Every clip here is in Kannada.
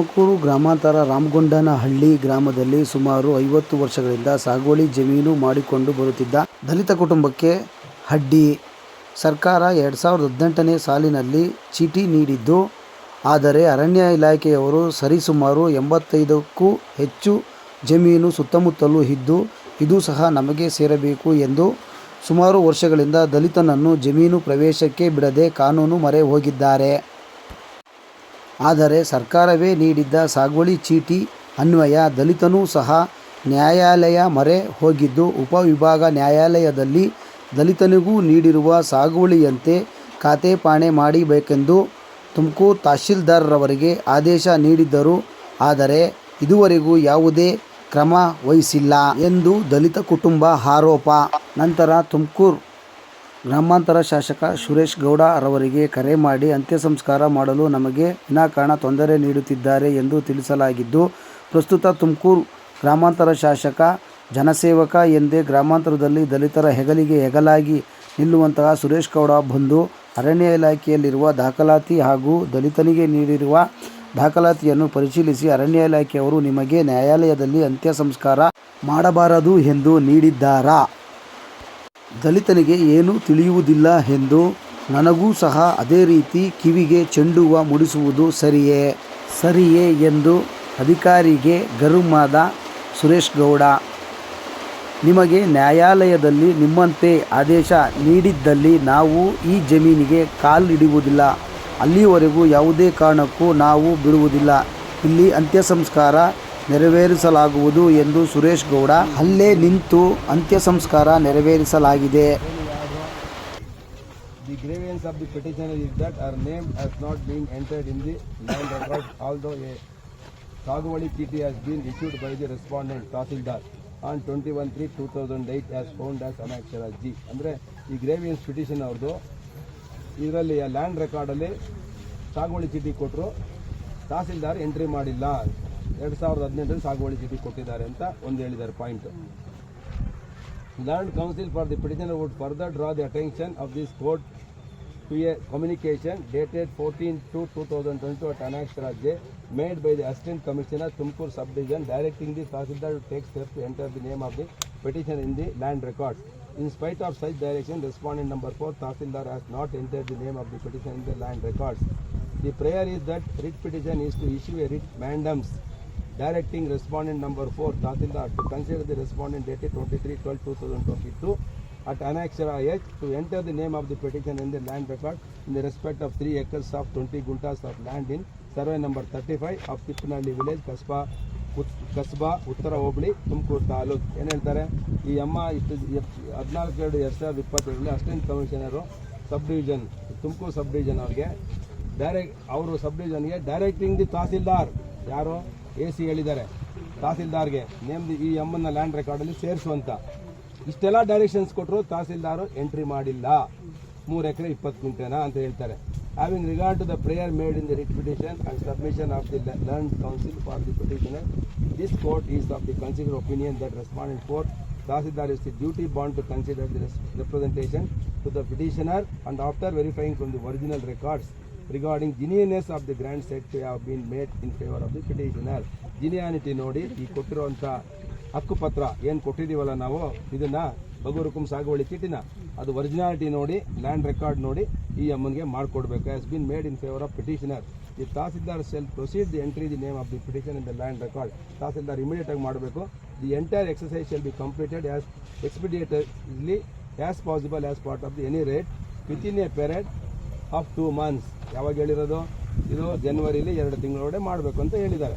ತುಮಕೂರು ಗ್ರಾಮಾಂತರ ರಾಮಗೊಂಡನಹಳ್ಳಿ ಗ್ರಾಮದಲ್ಲಿ ಸುಮಾರು ಐವತ್ತು ವರ್ಷಗಳಿಂದ ಸಾಗುವಳಿ ಜಮೀನು ಮಾಡಿಕೊಂಡು ಬರುತ್ತಿದ್ದ ದಲಿತ ಕುಟುಂಬಕ್ಕೆ ಹಡ್ಡಿ. ಸರ್ಕಾರ ಎರಡು ಸಾವಿರದ ಹದಿನೆಂಟನೇ ಸಾಲಿನಲ್ಲಿ ಚೀಟಿ ನೀಡಿದ್ದು, ಆದರೆ ಅರಣ್ಯ ಇಲಾಖೆಯವರು ಸರಿಸುಮಾರು ಎಂಬತ್ತೈದಕ್ಕೂ ಹೆಚ್ಚು ಜಮೀನು ಸುತ್ತಮುತ್ತಲೂ ಇದ್ದು, ಇದು ಸಹ ನಮಗೆ ಸೇರಬೇಕು ಎಂದು ಸುಮಾರು ವರ್ಷಗಳಿಂದ ದಲಿತನನ್ನು ಜಮೀನು ಪ್ರವೇಶಕ್ಕೆ ಬಿಡದೆ ಕಾನೂನು ಮರೆ ಹೋಗಿದ್ದಾರೆ ಆದರೆ ಸರ್ಕಾರವೇ ನೀಡಿದ್ದ ಸಾಗುವಳಿ ಚೀಟಿ ಅನ್ವಯ ದಲಿತನೂ ಸಹ ನ್ಯಾಯಾಲಯ ಮೊರೆ ಹೋಗಿದ್ದು ಉಪವಿಭಾಗ ನ್ಯಾಯಾಲಯದಲ್ಲಿ ದಲಿತನಿಗೂ ನೀಡಿರುವ ಸಾಗುವಳಿಯಂತೆ ಖಾತೆಪಾಣೆ ಮಾಡಬೇಕೆಂದು ತುಮಕೂರು ತಹಶೀಲ್ದಾರ್ರವರಿಗೆ ಆದೇಶ ನೀಡಿದ್ದರು. ಆದರೆ ಇದುವರೆಗೂ ಯಾವುದೇ ಕ್ರಮ ವಹಿಸಿಲ್ಲ ಎಂದು ದಲಿತ ಕುಟುಂಬ ಆರೋಪ. ನಂತರ ತುಮಕೂರು ಗ್ರಾಮಾಂತರ ಶಾಸಕ ಸುರೇಶ್ ಗೌಡ ರವರಿಗೆ ಕರೆ ಮಾಡಿ ಅಂತ್ಯ ಸಂಸ್ಕಾರ ಮಾಡಲು ನಮಗೆ ವಿನಾಕಾರಣ ತೊಂದರೆ ನೀಡುತ್ತಿದ್ದಾರೆ ಎಂದು ತಿಳಿಸಲಾಗಿದ್ದು, ಪ್ರಸ್ತುತ ತುಮಕೂರು ಗ್ರಾಮಾಂತರ ಶಾಸಕ, ಜನಸೇವಕ ಎಂದೇ ಗ್ರಾಮಾಂತರದಲ್ಲಿ ದಲಿತರ ಹೆಗಲಿಗೆ ಹೆಗಲಾಗಿ ನಿಲ್ಲುವಂತಹ ಸುರೇಶ್ ಗೌಡ ಬಂದು ಅರಣ್ಯ ಇಲಾಖೆಯಲ್ಲಿರುವ ದಾಖಲಾತಿ ಹಾಗೂ ದಲಿತನಿಗೆ ನೀಡಿರುವ ದಾಖಲಾತಿಯನ್ನು ಪರಿಶೀಲಿಸಿ ಅರಣ್ಯ ಇಲಾಖೆಯವರು ನಿಮಗೆ ನ್ಯಾಯಾಲಯದಲ್ಲಿ ಅಂತ್ಯ ಸಂಸ್ಕಾರ ಮಾಡಬಾರದು ಎಂದು ನೀಡಿದ್ದಾರಾ? ದಲಿತನಿಗೆ ಏನೂ ತಿಳಿಯುವುದಿಲ್ಲ ಎಂದು ನನಗೂ ಸಹ ಅದೇ ರೀತಿ ಕಿವಿಗೆ ಚೆಂಡುವ ಮುಡಿಸುವುದು ಸರಿಯೇ? ಸರಿಯೇ ಎಂದು ಅಧಿಕಾರಿಗೆ ಗರುಮಾದ ಸುರೇಶ್ ಗೌಡ. ನಿಮಗೆ ನ್ಯಾಯಾಲಯದಲ್ಲಿ ನಿಮ್ಮಂತೆ ಆದೇಶ ನೀಡಿದ್ದಲ್ಲಿ ನಾವು ಈ ಜಮೀನಿಗೆ ಕಾಲಿಡುವುದಿಲ್ಲ ಅಲ್ಲಿಯವರೆಗೂ ಯಾವುದೇ ಕಾರಣಕ್ಕೂ ನಾವು ಬಿಡುವುದಿಲ್ಲ. ಇಲ್ಲಿ ಅಂತ್ಯ ಸಂಸ್ಕಾರ ನೆರವೇರಿಸಲಾಗುವುದು ಎಂದು ಸುರೇಶ್ ಗೌಡ, ಅಲ್ಲೇ ನಿಂತು ಅಂತ್ಯ ಸಂಸ್ಕಾರ ನೆರವೇರಿಸಲಾಗಿದೆ. The grievance of the petition is that our name has not been entered in the land record although a ಸಾಗುವಳಿ ಚೀಟಿ has been issued by the respondent Tahsildar on twenty one three two thousand eight has found as annexure G ಅಂದರೆ ಈ ಗ್ರೇವಿಯನ್ಸ್ ಪಿಟಿಷನ್ ಅವ್ರದ್ದು ಇದರಲ್ಲಿ ಲ್ಯಾಂಡ್ ರೆಕಾರ್ಡಲ್ಲಿ ಸಾಗುವಳಿ ಚೀಟಿ ಕೊಟ್ಟರು ತಹಸೀಲ್ದಾರ್ ಎಂಟ್ರಿ ಮಾಡಿಲ್ಲ. ಎರಡು ಸಾವಿರದ ಹದಿನೆಂಟರಲ್ಲಿ ಸಾಗುವಳಿ ಚೀಟಿ ಕೊಟ್ಟಿದ್ದಾರೆ ಅಂತ ಒಂದು ಹೇಳಿದ್ದಾರೆ point Land Council for the petitioner would further draw the attention of this court to a communication dated 14-2-2022 at Anakshara J made by the Assistant Commissioner Tumkur Subdivision directing the Tahsildar to take steps to enter the name of the petitioner in the land records. In spite of such direction respondent number 4 Tahsildar has not entered the name of the petitioner in the land records. The prayer is that writ petition is to issue a writ mandamus directing respondent number four Tahsildar to consider the respondent date twenty three twelve two thousand twenty two at annexure H to enter the name of the petition in the land record in the respect of three acres of twenty guntas of land in survey number thirty five of Tippanahalli village Kasba Kasba ಉತ್ತರ ಹೋಬಳಿ ತುಮಕೂರು ತಾಲೂಕ್ ಏನು ಹೇಳ್ತಾರೆ ಈ ಅಮ್ಮ ಇಷ್ಟು ಹದಿನಾಲ್ಕು ಎರಡು ಎರಡು ಸಾವಿರದ ಇಪ್ಪತ್ತೆರಡರಲ್ಲಿ assistant commissioner sub division Tumakuru sub division ಅವ್ರಿಗೆ ಡೈರೆಕ್ಟ್, ಅವರು ಸಬ್ ಡಿವಿಷನ್ಗೆ ಡೈರೆಕ್ಟಿಂಗ್ ದಿ ತಹಸೀಲ್ದಾರ್. ಯಾರು? ಎ ಸಿ ಹೇಳಿದ್ದಾರೆ. ತಹಸೀಲ್ದಾರ್ಗೆ ನೇಮ್ ದಿ ಈ ಎಮ್ಮನ್ನ ಲ್ಯಾಂಡ್ ರೆಕಾರ್ಡಲ್ಲಿ ಸೇರಿಸುವಂತ. ಇಷ್ಟೆಲ್ಲ ಡೈರೆಕ್ಷನ್ಸ್ ಕೊಟ್ಟರು ತಹಸೀಲ್ದಾರು ಎಂಟ್ರಿ ಮಾಡಿಲ್ಲ. ಮೂರು ಎಕರೆ ಇಪ್ಪತ್ತು ಗುಂಟೆನಾ ಅಂತ ಹೇಳ್ತಾರೆ. Having regard to the prayer made in the writ petition and submission of the learn counsel for the petitioner this court is of the consider opinion that respondent court Tahsildar is the duty bound to consider the race representation to the petitioner and after verifying from the original records regarding genuineness of the grand set have been made in favor of the petitioner. Genuinity ನೋಡಿ, ಈ ಕೊಟ್ಟಿರುವಂಥ ಹಕ್ಕುಪತ್ರ ಏನು ಕೊಟ್ಟಿದ್ದೀವಲ್ಲ ನಾವು, ಇದನ್ನು ಬಗುರುಕುಂ ಸಾಗುವಳಿ ಚೀಟಿನ ಅದು ಒರಿಜಿನಾಲಿಟಿ ನೋಡಿ ಲ್ಯಾಂಡ್ ರೆಕಾರ್ಡ್ ನೋಡಿ, ಈ ಅಮ್ಮನಿಗೆ ಮಾಡಿಕೊಡ್ಬೇಕು. Has been made in favour of petitioner ಈ Tahsildar shall proceed the entry the name of the petition in the land record Tahsildar immediate ಆಗಿ ಮಾಡಬೇಕು. The entire exercise shall be completed as expeditiously as possible as part of the any rate within a period of two months ಯಾವಾಗ ಹೇಳಿರೋದು? ಇದು ಜನ್ವರಿಲಿ ಎರಡು ತಿಂಗಳೊಡೆ ಮಾಡಬೇಕು ಅಂತ ಹೇಳಿದ್ದಾರೆ.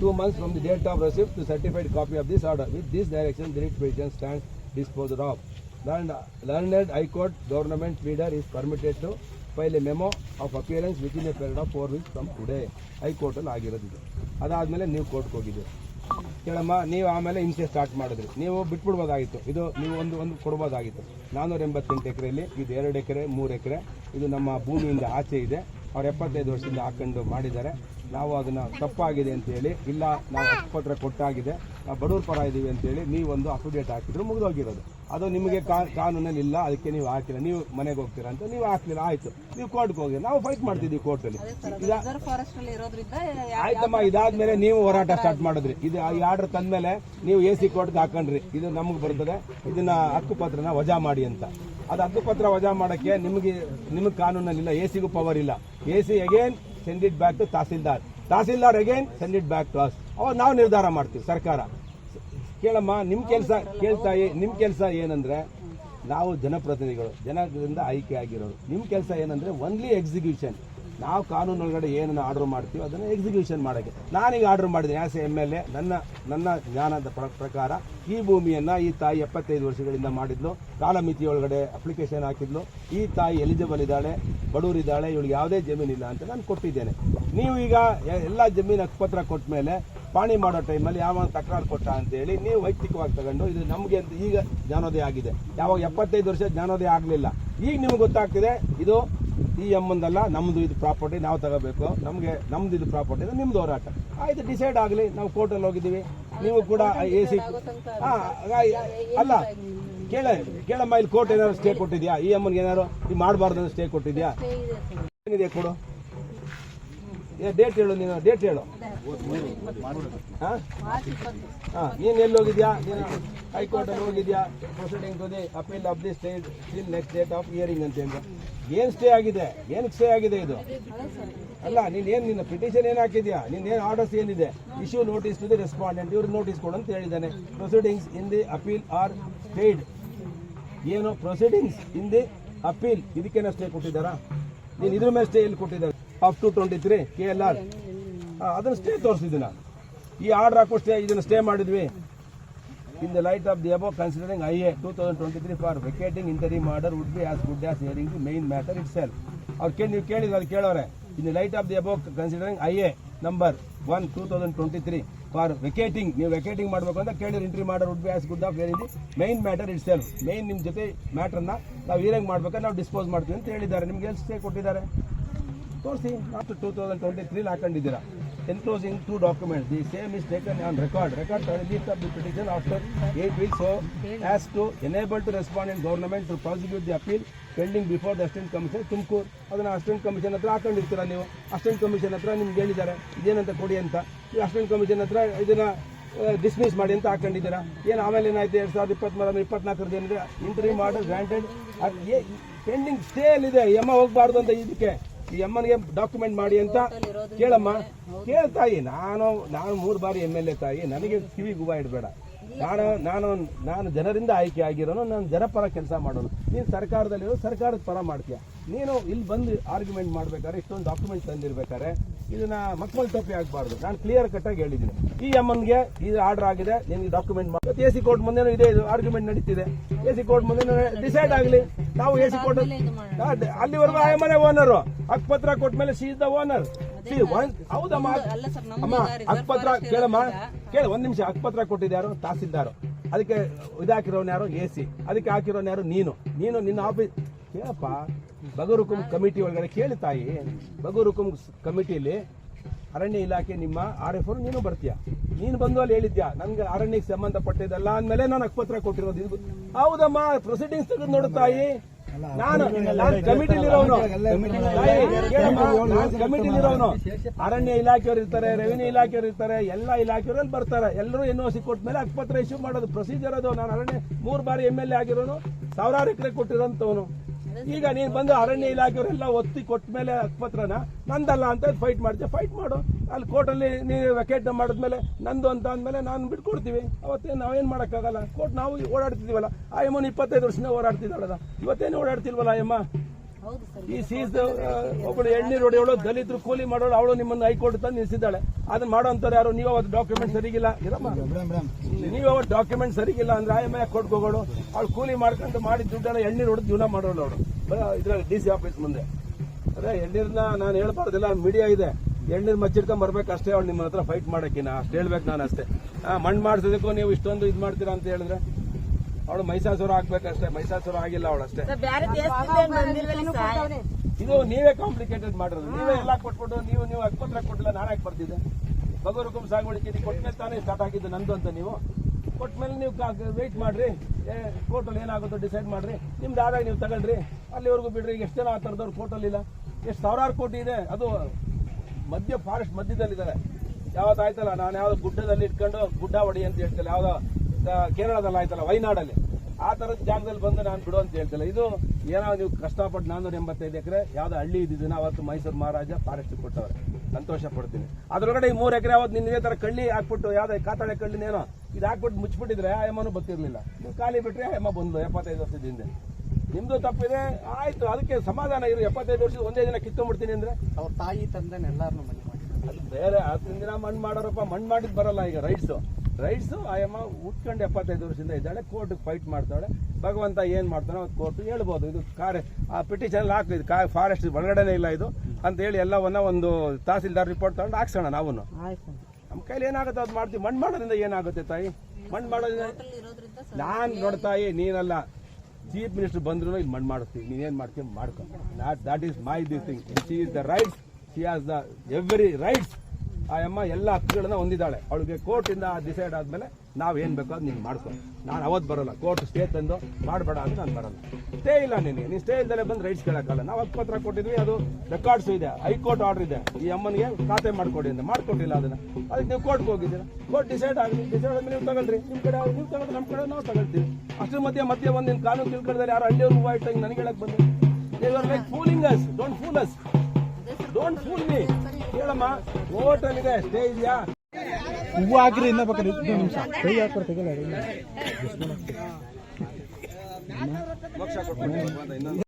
Two months from the date of receive to certified copy of this order with this direction the writ petition stand disposal of land landed high court government leader is permitted to file a memo of appearance within a period of four weeks from today ಹೈಕೋರ್ಟಲ್ಲಿ ಆಗಿರೋದಿದೆ. ಅದಾದಮೇಲೆ ನೀವು ಕೋರ್ಟ್ಗೆ ಹೋಗಿದ್ದೀರಿ ಕೇಳಮ್ಮ, ನೀವು ಆಮೇಲೆ ಹಿಂಸೆ ಸ್ಟಾರ್ಟ್ ಮಾಡಿದ್ರಿ. ನೀವು ಬಿಟ್ಬಿಡ್ಬೋದಾಗಿತ್ತು. ಇದು ನೀವು ಒಂದು ಒಂದು ಕೊಡ್ಬೋದಾಗಿತ್ತು. ನಾನ್ನೂರ ಎಂಬತ್ತೆಂಟು ಎಕರೆಯಲ್ಲಿ, ಇದು ಎರಡು ಎಕರೆ, ಮೂರು ಎಕರೆ. ಇದು ನಮ್ಮ ಭೂಮಿಯಿಂದ ಆಚೆ ಇದೆ. ಅವ್ರು ಎಪ್ಪತ್ತೈದು ವರ್ಷದಿಂದ ಹಾಕೊಂಡು ಮಾಡಿದ್ದಾರೆ. ನಾವು ಅದನ್ನ ತಪ್ಪಾಗಿದೆ ಅಂತ ಹೇಳಿ ಇಲ್ಲ ನಾವು ಹಕ್ಕುಪತ್ರ ಕೊಟ್ಟಾಗಿದೆ ನಾವು ಬಡವ್ರ ಪರ ಇದ್ದೀವಿ ಹೇಳಿ ನೀವೊಂದು ಅಫಿಡೇಟ್ ಹಾಕಿದ್ರು ಮುಗಿದೋಗಿರೋದು. ಅದು ನಿಮಗೆ ಕಾನೂನಲ್ಲಿ ಇಲ್ಲ ಅದಕ್ಕೆ ನೀವು ಹಾಕಿಲ್ಲ ನೀವು ಮನೆಗೆ ಹೋಗ್ತೀರಾ ಅಂತ ನೀವು ಹಾಕ್ಲಿಲ್ಲ ಆಯ್ತು. ನೀವು ಕೋರ್ಟ್ಗೆ ಹೋಗಿ ನಾವು ಫೈಟ್ ಮಾಡ್ತಿದ್ದೀವಿ ಕೋರ್ಟಲ್ಲಿ ಆಯ್ತಮ್ಮ ಇದಾದ್ಮೇಲೆ ನೀವು ಹೋರಾಟ ಸ್ಟಾರ್ಟ್ ಮಾಡಿದ್ರಿ. ಇದು ಈ ಆರ್ಡರ್ ತಂದ್ಮೇಲೆ ನೀವು ಎ ಸಿ ಕೋರ್ಟ್ಗೆ ಹಾಕೊಂಡ್ರಿ. ಇದು ನಮಗೆ ಬರ್ತದೆ. ಇದನ್ನ ಹಕ್ಕುಪತ್ರನ ವಜಾ ಮಾಡಿ ಅಂತ. ಅದು ಹಕ್ಕುಪತ್ರ ವಜಾ ಮಾಡಕ್ಕೆ ನಿಮಗೆ ನಿಮಗೆ ಕಾನೂನಲ್ಲಿಲ್ಲ ಎ ಸಿಗೂ ಪವರ್ ಇಲ್ಲ. A C again send it back to Tahsildar. Tahsildar again send it back to us ಅವಾಗ ನಾವು ನಿರ್ಧಾರ ಮಾಡ್ತೀವಿ, ಸರ್ಕಾರ. ಕೇಳಮ್ಮ, ನಿಮ್ ಕೆಲಸ, ಕೇಳ್ತಾ ನಿಮ್ ಕೆಲಸ ಏನಂದ್ರೆ, ನಾವು ಜನಪ್ರತಿನಿಧಿಗಳು, ಜನರಿಂದ ಆಯ್ಕೆ ಆಗಿರೋರು. ನಿಮ್ ಕೆಲಸ ಏನಂದ್ರೆ ಒನ್ಲಿ ಎಕ್ಸಿಕ್ಯೂಷನ್ ನಾವು ಕಾನೂನು ಒಳಗಡೆ ಏನನ್ನು ಆರ್ಡರ್ ಮಾಡ್ತೀವಿ ಅದನ್ನು ಎಕ್ಸಿಕ್ಯೂಷನ್ ಮಾಡೋಕ್ಕೆ. ನಾನೀಗ ಆರ್ಡರ್ ಮಾಡಿದ್ದೀನಿ ಆ್ಯಸ್ ಎಂ ಎಲ್ ಎ ನನ್ನ ನನ್ನ ಜ್ಞಾನದ ಪ್ರ- ಪ್ರಕಾರ ಈ ಭೂಮಿಯನ್ನು ಈ ತಾಯಿ ಎಪ್ಪತ್ತೈದು ವರ್ಷಗಳಿಂದ ಮಾಡಿದ್ಲು, ಕಾಲಮಿತಿ ಒಳಗಡೆ ಅಪ್ಲಿಕೇಶನ್ ಹಾಕಿದ್ಲು, ಈ ತಾಯಿ ಎಲಿಜಿಬಲ್ ಇದ್ದಾಳೆ ಬಡವರಿದ್ದಾಳೆ ಇವಳಿಗೆ ಯಾವುದೇ ಜಮೀನಿಲ್ಲ ಅಂತ ನಾನು ಕೊಟ್ಟಿದ್ದೇನೆ. ನೀವು ಈಗ ಎಲ್ಲ ಜಮೀನು ಹಕ್ಕುಪತ್ರ ಕೊಟ್ಟ ಮೇಲೆ ಪಾಣಿ ಮಾಡೋ ಟೈಮಲ್ಲಿ ಯಾವ ತಕರಾರು ಕೊಟ್ಟ ಅಂತೇಳಿ ನೀವು ವೈಯಕ್ತಿಕವಾಗಿ ತಗೊಂಡು ಇದು ನಮಗೆ ಅಂತ ಈಗ ಜ್ಞಾನೋದಯ ಆಗಿದೆ. ಯಾವಾಗ ಎಪ್ಪತ್ತೈದು ವರ್ಷ ಜ್ಞಾನೋದಯ ಆಗಲಿಲ್ಲ. ಈಗ ನಿಮ್ಗೆ ಗೊತ್ತಾಗ್ತಿದೆ, ಇದು ಈ ಎಮ್ಮಂದಲ್ಲ ನಮ್ದು ಇದು ಪ್ರಾಪರ್ಟಿ ನಾವು ತಗೋಬೇಕು. ನಮಗೆ ನಮ್ದು ಇದು ಪ್ರಾಪರ್ಟಿ ಇದು ನಿಮ್ದು ಹೋರಾಟ. ಆಯ್ತು ಡಿಸೈಡ್ ಆಗಲಿ ನಾವು ಕೋರ್ಟಲ್ಲಿ ಹೋಗಿದ್ದೀವಿ. ನೀವು ಕೂಡ ಎ ಸಿ ಅಲ್ಲ ಕೇಳ ಕೇಳಮ್ಮ ಇಲ್ಲಿ ಕೋರ್ಟ್ ಏನಾದ್ರು ಸ್ಟೇ ಕೊಟ್ಟಿದ್ಯಾ? ಈ ಅಮ್ಮನಿಗೆ ಏನಾದ್ರು ಈ ಮಾಡಬಾರ್ದು ಸ್ಟೇ ಕೊಟ್ಟಿದ್ಯಾ? ಏನಿದೆ ಕೊಡು? ಏ ಡೇಟ್ ಹೇಳು ನೀನು ಡೇಟ್ ಹೇಳು. ಹಾ? ನೀನು ಎಲ್ಲಿ ಹೋಗಿದ್ಯಾ? ನೀನು ಹೈಕೋರ್ಟ್ ಅಲ್ಲಿ ಹೋಗಿದ್ಯಾ? Proceeding to the appeal of the state till next date of hearing ಅಂತ ಹೇಳಿದ್ರು ಏನ್ ಸ್ಟೇ ಆಗಿದೆ? ಏನಕ್ಕೆ ಸ್ಟೇ ಆಗಿದೆ ಇದು? ಅಲ್ಲ, ನೀನ್ ಏನ್, ನಿನ್ನ ಪಿಟಿಷನ್ ಏನು ಹಾಕಿದ್ಯಾ? ನಿನ್ ಏನ್ ಆರ್ಡರ್ಸ್ ಏನಿದೆ? Issue notice to the respondent ಇವ್ರಿಗೆ ನೋಟಿಸ್ ಕೊಡು ಅಂತ ಹೇಳಿದ್ದಾನೆ. Proceedings in the appeal are stayed ಏನು? ಪ್ರೊಸೀಡಿಂಗ್ಸ್ ಇನ್ ದಿ ಅಪೀಲ್ ಇದಕ್ಕೇನೋ ಸ್ಟೇ ಕೊಟ್ಟಿದ್ದಾರಾ? ನೀನು ಇದ್ರ ಮೇಲೆ ಸ್ಟೇ ಎಲ್ಲಿ ಕೊಟ್ಟಿದ್ದಾರೆ up to twenty three K L R ಅದನ್ನು ಸ್ಟೇ ತೋರಿಸಿದ್ದೀನ ನಾನು. ಈ ಆರ್ಡರ್ ಹಾಕೋ ಸ್ಟೇ ಇದನ್ನು ಸ್ಟೇ ಮಾಡಿದ್ವಿ. In the light of the above considering I A two thousand twenty three for vacating interim order would be as good as hearing the main matter itself ಅವ್ರು ಕೇಳಿ ನೀವು ಕೇಳಿದ್ರೆ ಅದು ಕೇಳೋರೆ. In the light of the above considering I A number one two thousand twenty three for vacating ನೀವು ವೆಕೇಟಿಂಗ್ ಮಾಡಬೇಕು ಅಂತ ಕೇಳಿದ್ರೆ interim order would be as good of hearing the main matter itself main ನಿಮ್ಮ ಜೊತೆ ಮ್ಯಾಟ್ರನ್ನ ನಾವು ಹಿಯರಿಂಗ್ ಮಾಡ್ಬೇಕಾದ್ರೆ ನಾವು ಡಿಸ್ಪೋಸ್ ಮಾಡ್ತೀವಿ ಅಂತ ಹೇಳಿದ್ದಾರೆ. ನಿಮ್ಗೆ ಎಲ್ಲಿ ಸ್ಟೇ ಕೊಟ್ಟಿದ್ದಾರೆ? ತೋರಿಸಿ ಆಫ್ಟರ್ ಟೂ ತೌಸಂಡ್ ಟ್ವೆಂಟಿ ತ್ರೀಲಿ ಹಾಕೊಂಡಿದ್ದೀರಾ. Enclosing two documents the same is taken on record record least of the petition after eight weeks as to enable to respond in government to prosecute the appeal pending before the assistant commission Tumakuru. ಅದನ್ನು ಅಸಿಸ್ಟೆಂಟ್ ಕಮಿಷನ್ ಹತ್ರ ಹಾಕೊಂಡಿರ್ತೀರ ನೀವು? ಅಸಿಸ್ಟೆಂಟ್ ಕಮಿಷನ್ ಹತ್ರ ನಿಮ್ಗೆ ಹೇಳಿದ್ದಾರೆ. ಇದೇನಂತ ಕೊಡಿ ಅಂತ. ಈ ಅಸಿಸ್ಟೆಂಟ್ ಕಮಿಷನ್ ಹತ್ರ ಇದನ್ನು ಡಿಸ್ಮಿಸ್ ಮಾಡಿ ಅಂತ ಹಾಕೊಂಡಿದ್ದೀರಾ? ಏನು ಆಮೇಲೆ ಏನಾಯ್ತು? ಎರಡು ಸಾವಿರದ ಇಪ್ಪತ್ತ್ಮೂರ ಇಪ್ಪತ್ನಾಲ್ಕರದ್ದು ಏನಿದೆ? ಇಂಟರ್ವ್ಯೂ ಮಾಡಿ ಗ್ರಾಂಟೆಡ್ ಪೆಂಡಿಂಗ್ ಸ್ಟೇ ಅಲ್ಲಿದೆ ಎಮ್ಮ ಹೋಗ್ಬಾರ್ದು ಅಂತ ಇದಕ್ಕೆ. ಈ ಅಮ್ಮನಿಗೆ ಡಾಕ್ಯುಮೆಂಟ್ ಮಾಡಿ ಅಂತ ಕೇಳಮ್ಮ. ಕೇಳ ತಾಯಿ ನಾನು ನಾನು ಮೂರು ಬಾರಿ ಎಂ ಎಲ್ ಎ ತಾಯಿ. ನನಗೆ ಕಿವಿ ಗುಬ ಇಡಬೇಡ. ನಾನು ನಾನು ನಾನು ಜನರಿಂದ ಆಯ್ಕೆ ಆಗಿರೋನು ನಾನು ಜನಪರ ಕೆಲಸ ಮಾಡೋನು. ನೀನು ಸರ್ಕಾರದಲ್ಲಿರೋ ಸರ್ಕಾರದ ಪರ ಮಾಡ್ತೀಯ. ನೀನು ಇಲ್ಲಿ ಬಂದು ಆರ್ಗ್ಯುಮೆಂಟ್ ಮಾಡ್ಬೇಕಾದ್ರೆ ಇಷ್ಟೊಂದು ಡಾಕ್ಯುಮೆಂಟ್ ತಂದಿರ್ಬೇಕಾದ್ರೆ ಇದನ್ನ ಮಕ್ಕಳು ತಪ್ಪಿ ಆಗಬಾರ್ದು ನಾನು ಕ್ಲಿಯರ್ ಕಟ್ ಆಗಿ ಹೇಳಿದ್ದೀನಿ. ಈ ಅಮ್ಮನ್ಗೆ ಇದು ಆರ್ಡರ್ ಆಗಿದೆ ನಿಮಗೆ ಡಾಕ್ಯುಮೆಂಟ್ ಮಾಡಿ ಎ ಸಿ ಕೋರ್ಟ್ ಮುಂದೆನೂ ಇದೆ ಇದು ಆರ್ಗ್ಯುಮೆಂಟ್ ನಡೀತಿದೆ. ಎ ಸಿ ಕೋರ್ಟ್ ಮುಂದೆ ಡಿಸೈಡ್ ಆಗಲಿ. ನಾವು ಎ ಸಿ ಕೋರ್ಟ್ ಅಲ್ಲಿವರೆಗೂ ಆ ಮನೆ ಓನರು ಹಕ್ಕುಪತ್ರ ಕೊಟ್ಟ ಮೇಲೆ ಸಿ ಇಸ್ ದ ಓನರ್ ಹೌದಮ್ಮ. ಅಮ್ಮ ಹಕ್ಕುಪತ್ರ ಕೇಳಮ್ಮ. ಕೇಳ ಒಂದ್ ನಿಮಿಷ. ಹಕ್ಕುಪತ್ರ ಕೊಟ್ಟಿದ್ಯಾರು? ತಹಸೀಲ್ದಾರು. ಅದಕ್ಕೆ ಇದಾಕಿರೋನ್ ಯಾರು? A C. ಅದಕ್ಕೆ ಹಾಕಿರೋನ್ ಯಾರು? ನೀನು. ನೀನು ನಿನ್ನ ಆಫೀಸ್ ಕೇಳಪ್ಪ. ಬಗರುಕುಂ ಕಮಿಟಿ ಒಳಗಡೆ ಕೇಳಿ ತಾಯಿ. ಬಗರುಕುಂ ಕಮಿಟಿಲಿ ಅರಣ್ಯ ಇಲಾಖೆ ನಿಮ್ಮ ಆರ್ ಎಫ್ ನೀನು ಬರ್ತೀಯ. ನೀನು ಬಂದು ಅಲ್ಲಿ ಹೇಳಿದ್ಯಾ? ನನ್ಗೆ ಅರಣ್ಯಕ್ಕೆ ಸಂಬಂಧಪಟ್ಟಿದ್ದಲ್ಲ ಅಂದಮೇಲೆ ನಾನು ಅಕ್ಪತ್ರ ಕೊಟ್ಟಿರೋದು. ಇದು ಹೌದಮ್ಮ ಪ್ರೊಸೀಡಿಂಗ್ಸ್ ತೆಗೆದು ನೋಡು ತಾಯಿ. ನಾನು ಕಮಿಟಿಲಿರೋನು. ಕಮಿಟಿಲಿರೋನು. ಅರಣ್ಯ ಇಲಾಖೆಯವರು ಇರ್ತಾರೆ ರೆವಿನ್ಯೂ ಇಲಾಖೆಯವರು ಇರ್ತಾರೆ, ಎಲ್ಲ ಇಲಾಖೆಯವರಲ್ಲಿ ಬರ್ತಾರೆ. ಎಲ್ಲರೂ ಎನ್ ಸಿ ಕೊಟ್ಟ ಮೇಲೆ ಅಕ್ಪತ್ರ ಇಶ್ಯೂ ಮಾಡೋದು. ಪ್ರೊಸೀಜರ್ ಅದು. ನಾನು ಅರಣ್ಯ ಮೂರು ಬಾರಿ ಎಂ ಎಲ್ ಎ ಆಗಿರೋನು. ಸಾವಿರಾರು ಎಕರೆ ಕೊಟ್ಟಿರೋಂಥವನು. ಈಗ ನೀನ್ ಬಂದು ಅರಣ್ಯ ಇಲಾಖೆಯವರೆಲ್ಲ ಒತ್ತಿ ಕೊಟ್ಟ ಮೇಲೆ ಹಕ್ಕುಪತ್ರನ ನಂದಲ್ಲ ಅಂತ ಫೈಟ್ ಮಾಡ್ತೆ ಫೈಟ್ ಮಾಡು. ಅಲ್ಲಿ ಕೋರ್ಟಲ್ಲಿ ನೀವು ವೆಕೇಟ್ ಮಾಡಿದ್ಮೇಲೆ ನಂದು ಅಂತ ಅಂದ್ಮೇಲೆ ನಾನು ಬಿಟ್ಕೊಡ್ತೀವಿ. ಅವತ್ತೇನು ನಾವೇನ್ ಮಾಡಕ್ಕಾಗಲ್ಲ? ಕೋರ್ಟ್ ನಾವು ಓಡಾಡ್ತಿದ್ದೀವಲ್ಲ ಆ ಎಮ್ಮನ ಇಪ್ಪತ್ತೈದು ವರ್ಷದಿಂದ ಓಡಾಡ್ತಿದ್ದಾಳಲ್ಲ. ಇವತ್ತೇನು ಓಡಾಡ್ತಿಲ್ವಲ್ಲ ಆಯಮ್ಮ ಈ ಸೀಸ್ ಒಬ್ಬಳು ಎಣ್ಣೀರು ಹೊಡೆಯೋಳು ದಲಿತರು ಕೂಲಿ ಮಾಡೋಳು ಅವಳು ನಿಮ್ಮನ್ನು ಹೈಕೋರ್ಟ್ ತಂದು ನಿಲ್ಸಿದ್ದಾಳೆ. ಅದನ್ನ ಮಾಡೋಂಥವ್ರು ಯಾರು? ನೀವು ಅವತ್ತು ಡಾಕ್ಯುಮೆಂಟ್ ಸರಿಗಿಲ್ಲ. ಇರಮ್ಮ ನೀವು ಅವತ್ತು ಡಾಕ್ಯುಮೆಂಟ್ ಸರಿಗಿಲ್ಲ ಅಂದ್ರೆ ಆ ಎಮ್ಮೆ ಕೊಟ್ಟು ಹೋಗೋಳು. ಅವಳು ಕೂಲಿ ಮಾಡ್ಕೊಂಡು ಮಾಡಿ ದುಡ್ಡನ್ನ ಎಣ್ಣೀರು ಹೊಡೆದು ಜೀವನ ಮಾಡೋಳು ಅವಳು. ಇದ್ರಲ್ಲಿ ಡಿ ಸಿ ಆಫೀಸ್ ಮುಂದೆ. ಅದೇ ಎಣ್ಣೀರ್ನ ನಾನು ಹೇಳ್ಬಾರ್ದಿಲ್ಲ ಮೀಡಿಯಾ ಇದೆ. ಎಣ್ಣೀರ್ ಮಚ್ಚಿಡ್ಕೊಂಡ್ ಬರ್ಬೇಕು ಅಷ್ಟೇ ಅವಳು ನಿಮ್ಮ ಹತ್ರ ಫೈಟ್ ಮಾಡಕ್ಕಿನ ಅಷ್ಟು ಹೇಳ್ಬೇಕು ನಾನು ಅಷ್ಟೇ ಮಣ್ಣು ಮಾಡಿಸೋದಕ್ಕೂ ನೀವು ಇಷ್ಟೊಂದು ಇದು ಮಾಡ್ತೀರಾ ಅಂತ ಹೇಳಿದ್ರೆ? ಅವಳು ಮೈಸಾಸುರ ಆಗ್ಬೇಕಷ್ಟೇ ಮೈಸಾಸುರ ಆಗಿಲ್ಲ ಅವಳಷ್ಟೇ ಇದು ನೀವೇ ಕಾಂಪ್ಲಿಕೇಟೆಡ್ ಮಾಡಿರೋದು. ನೀವೇ ಎಲ್ಲ ಕೊಟ್ಬಿಟ್ಟು ನೀವು ನೀವು ಅಕ್ಪತ್ರ ಕೊಟ್ಟಿಲ್ಲ ನಾನು ಯಾಕೆ ಬರ್ತಿದ್ದೆ ಬಗರುಕುಂ ಸಾಗುವಳಿ ಚೀಟಿ ಕೊಟ್ಮೇಲೆ ತಾನೇ ಸ್ಟಾರ್ಟ್ ಆಗಿದ್ದು ನಂದು ಅಂತ ನೀವು. ಕೊಟ್ಮೇಲೆ ನೀವು ವೆಯ್ಟ್ ಮಾಡ್ರಿ. ಕೋರ್ಟಲ್ಲಿ ಏನಾಗುತ್ತೋ ಡಿಸೈಡ್ ಮಾಡ್ರಿ. ನಿಮ್ದು ಆದಾಗ ನೀವು ತಗೊಳ್ರಿ. ಅಲ್ಲಿವರೆಗೂ ಬಿಡ್ರಿ. ಈಗ ಎಷ್ಟು ಜನ ಆ ಥರದವ್ರು ಕೋರ್ಟಲ್ಲಿ ಇಲ್ಲ. ಎಷ್ಟು ಸಾವಿರಾರು ಕೋಟಿ ಇದೆ. ಅದು ಮಧ್ಯ ಫಾರೆಸ್ಟ್ ಮಧ್ಯದಲ್ಲಿದ್ದಾರೆ. ಯಾವತ್ತಾಯ್ತಲ್ಲ ನಾನು ಯಾವ್ದು ಗುಡ್ಡದಲ್ಲಿ ಇಟ್ಕೊಂಡು ಗುಡ್ಡ ಹೊಡಿ ಅಂತ ಹೇಳ್ತಲ್ಲ ಯಾವ್ದೋ ಕೇರಳದಲ್ಲಿ ಆಯ್ತಲ್ಲ ವೈನಾಡಲ್ಲಿ. ಆ ಥರದ ಜಾಗದಲ್ಲಿ ಬಂದು ನಾನು ಬಿಡು ಅಂತ ಹೇಳ್ತಿಲ್ಲ. ಇದು ಏನೋ ನೀವು ಕಷ್ಟಪಟ್ಟು ನಾನ್ನೂರ ಎಂಬತ್ತೈದು ಎಕರೆ ಯಾವ್ದು ಹಳ್ಳಿ ಇದ್ದಿದ್ದೀನ ಅವತ್ತು ಮೈಸೂರು ಮಹಾರಾಜ ಫಾರೆಸ್ಟ್ ಕೊಟ್ಟವ್ರೆ. ಸಂತೋಷ ಪಡ್ತೀನಿ. ಅದ್ರೊಳಗಡೆ ಈ ಮೂರು ಎಕರೆ ಅವತ್ತು ನಿನ್ನ ಇದೇ ಥರ ಕಳ್ಳಿ ಹಾಕ್ಬಿಟ್ಟು ಯಾವ್ದೇ ಕಾತಾಳೆ ಕಳ್ಳಿನೇನೋ ಇದು ಹಾಕ್ಬಿಟ್ಟು ಮುಚ್ಚಿಬಿಟ್ಟಿದ್ರೆ ಆ ಎಮ್ಮನೂ ಬರ್ತಿರ್ಲಿಲ್ಲ. ನೀವು ಖಾಲಿ ಬಿಟ್ಟರೆ ಆ ಎಮ್ಮ ಬಂದು ಎಪ್ಪತ್ತೈದು ವರ್ಷದ ಹಿಂದೆ. ನಿಮ್ದು ತಪ್ಪಿದೆ ಆಯ್ತು. ಅದಕ್ಕೆ ಸಮಾಧಾನ ಇರು. ಎಪ್ಪತ್ತೈದು ವರ್ಷದ ಒಂದೇ ದಿನ ಕಿತ್ತುಬಿಡ್ತೀನಿ ಅಂದ್ರೆ? ಅವ್ರ ತಾಯಿ ತಂದೆ ಎಲ್ಲಾರನ್ನು ಮನೆ ಮಾಡಿ ಅದು ಬೇರೆ ಹತ್ತಿನ ದಿನ ಮಣ್ಣು ಮಾಡೋರಪ್ಪ ಮಣ್ಣು ಮಾಡಿದ್ ಬರಲ್ಲ ಈಗ ರೈಟ್ಸು ರೈಟ್ಸು ಆಯಮ್ಮ ಉಟ್ಕೊಂಡು ಎಪ್ಪತ್ತೈದು ವರ್ಷದಿಂದ ಇದ್ದಾಳೆ ಕೋರ್ಟ್ ಫೈಟ್ ಮಾಡ್ತಾಳೆ. ಭಗವಂತ ಏನು ಮಾಡ್ತಾನೆ ಅದು ಕೋರ್ಟ್ ಹೇಳ್ಬೋದು. ಇದು ಕಾರ್ಯ ಆ ಪಿಟಿಷನ್ ಹಾಕಿ ಇದು ಕಾ ಫಾರೆಸ್ಟ್ ಒಳಗಡೆನೇ ಇಲ್ಲ ಇದು ಅಂತ ಹೇಳಿ ಎಲ್ಲವನ್ನ ಒಂದು ತಹಸೀಲ್ದಾರ್ ರಿಪೋರ್ಟ್ ತಗೊಂಡು ಹಾಕ್ಸೋಣ ನಾವು ನಮ್ಮ ಕೈಲಿ ಏನಾಗುತ್ತೆ ಅದು ಮಾಡ್ತೀವಿ. ಮಣ್ಣು ಮಾಡೋದ್ರಿಂದ ಏನಾಗುತ್ತೆ ತಾಯಿ? ಮಣ್ಣು ಮಾಡೋದ್ರಿಂದ ನಾನು ನೋಡ್ತಾಯಿ ನೀನಲ್ಲ. ಚೀಫ್ ಮಿನಿಸ್ಟರ್ ಬಂದ್ರು ಇಲ್ಲಿ ಮಣ್ಣು ಮಾಡಿಸ್ತೀವಿ ನೀನೇನ್ ಮಾಡ್ತೀವಿ ಮಾಡ್ಕೊ. Not that is my this thing she is the rights she as the every rights ಆ ಅಮ್ಮ ಎಲ್ಲ ಹಕ್ಕುಗಳನ್ನ ಹೊಂದಿದ್ದಾಳೆ. ಅವಳಿಗೆ ಕೋರ್ಟ್ ಇಂದ ಡಿಸೈಡ್ ಆದ್ಮೇಲೆ ನಾವ್ ಏನ್ ಬೇಕೋ ಅದು ನೀನು ಮಾಡ್ಕೊ. ನಾನು ಅವತ್ತು ಬರಲ್ಲ. ಕೋರ್ಟ್ ಸ್ಟೇ ತಂದು ಮಾಡಬೇಡ ಅಂತ ನಾನು ಬರಲ್ಲ. ಸ್ಟೇ ಇಲ್ಲ ನಿನಗೆ. ನೀನು ಸ್ಟೇ ಇಲ್ದಲೆ ಬಂದು ರೈಟ್ಸ್ ಕೇಳಕ್ಕಲ್ಲ ನಾವು ಹಕ್ಕುಪತ್ರ ಕೊಟ್ಟಿದ್ವಿ, ಅದು ರೆಕಾರ್ಡ್ಸ್ ಇದೆ. ಹೈಕೋರ್ಟ್ ಆರ್ಡರ್ ಇದೆ. ಈ ಅಮ್ಮನಿಗೆ ಖಾತೆ ಮಾಡ್ಕೊಡಿ ಅಂತ. ಮಾಡ್ಕೊಟ್ಟಿಲ್ಲ ಅದನ್ನ. ಅದಕ್ಕೆ ನೀವು ಕೋರ್ಟ್ಗೆ ಹೋಗಿದ್ದೀರಾ? ಕೋರ್ಟ್ ಡಿಸೈಡ್ ಆಗಲಿ ಡಿಸೈಡ್ ಆದ್ಮೇಲೆ ನೀವು ತಗೊಳ್ರಿ. ನಿಮ್ಮ ಕಡೆ ನೀವು ತಗೊಂಡ್ರೆ ನಮ್ಮ ಕಡೆ ನಾವು ತಗೊಳ್ತೀವಿ. ಅಷ್ಟರ ಮಧ್ಯೆ ಮಧ್ಯೆ ಒಂದು ನಿನ್ನ ಕಾನೂನು ತಿಳ್ಕೊಂಡ್ರೆ ಯಾರು ಹಳ್ಳಿಯವ್ರು ಹೂವು ಇಟ್ಟಂಗೆ ನನಗೆ ಹೇಳಕ್ ಬಂದು fooling us don't fool us don't fool me hotel ಇದೆ ಸ್ಟೇ ಹೂವು ಹಾಕಿರಿ ಇನ್ನ ಬೇಕಾದ್ರೆ ನಿಮಿಷ. ಕೈ